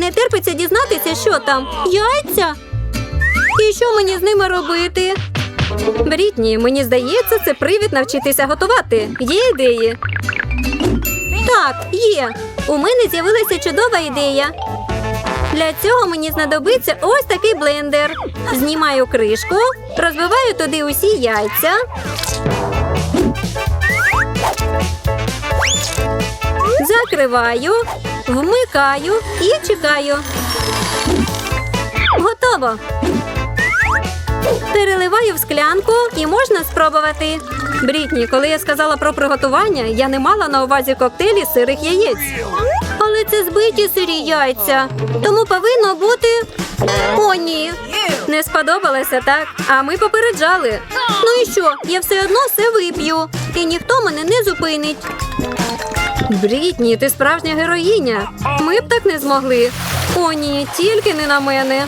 Не терпиться дізнатися, що там. Яйця? І що мені з ними робити? Брітні, мені здається, це привід навчитися готувати. Є ідеї? Так, є. У мене з'явилася чудова ідея. Для цього мені знадобиться ось такий блендер. Знімаю кришку, розбиваю туди усі яйця. Закриваю, вмикаю і чекаю. Готово. Переливаю в склянку і можна спробувати. Брітні, коли я сказала про приготування, я не мала на увазі коктейлі сирих яєць. Але це збиті сирі яйця. Тому повинно бути. О, ні. Не сподобалося, так? А ми попереджали. Ну і що? Я все одно все вип'ю. І ніхто мене не зупинить. Брітні, ти справжня героїня. Ми б так не змогли. О, ні, тільки не на мене.